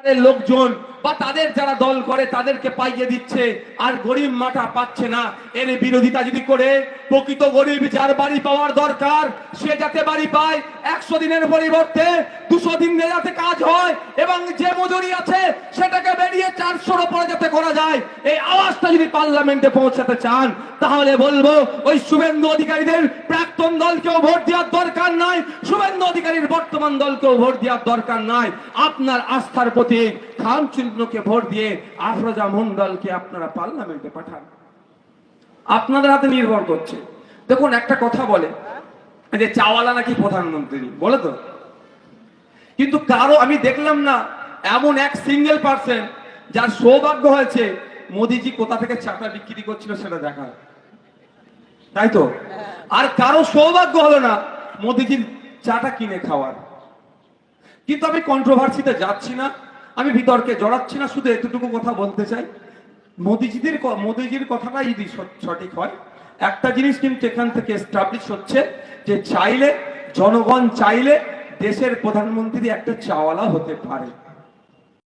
পরিবারের লোকজন বা তাদের যারা দল করে তাদেরকে পাইয়ে দিচ্ছে, আর গরিব মাটা পাচ্ছে না। এর বিরোধিতা যদি করে, প্রকৃত গরিব যার বাড়ি পাওয়ার দরকার, সে যাতে বাড়ি পায়, একশো দিনের পরিবর্তে দুশো দিন যাতে কাজ হয় এবং যে মজুরি আছে সেটাকে বেরিয়ে চারশোর উপরে যাতে করা যায়। এই আওয়াজটা যদি পার্লামেন্টে পৌঁছাতে চান, তাহলে বলব ওই শুভেন্দু অধিকারীদের প্রাক্তন দলকেও ভোট দেওয়ার দরকার নাই। শুভেন্দু অধিকারীর বর্তমান দলকেও ভোট দেওয়ার দরকার নাই। আপনার আস্থার প্রতীক খামচিহ্নকে ভোট দিয়ে আফরোজা মন্ডলকে আপনারা পার্লামেন্টে পাঠান। আপনাদের হাতে নির্ভর করছে। দেখুন, একটা কথা বলে যে চাওয়ালা নাকি প্রধানমন্ত্রী? বলে তো। কিন্তু কারও, আমি দেখলাম না, এমন এক সিঙ্গেল পার্সন যার সৌভাগ্য হয়েছে, মোদিজি কোথা থেকে চাটা বিক্রি করছিল সেটা দেখা তাই তো? আর কারও সৌভাগ্য হলো না। মোদিজির চাটা কিনে খাওয়ার। কিন্তু আমি কন্ট্রোভার্সিতে যাচ্ছি না, আমি বিতর্কে জড়াচ্ছি না, শুধু এতটুকু কথা বলতে চাই। মোদিজিদের মোদিজির কথাটাই যদি সঠিক হয়, একটা জিনিস কিন্তু এখান থেকে এস্টাবলিশ হচ্ছে যে চাইলে, জনগণ চাইলে দেশের প্রধানমন্ত্রী একটা চাওয়ালা হতে পারে।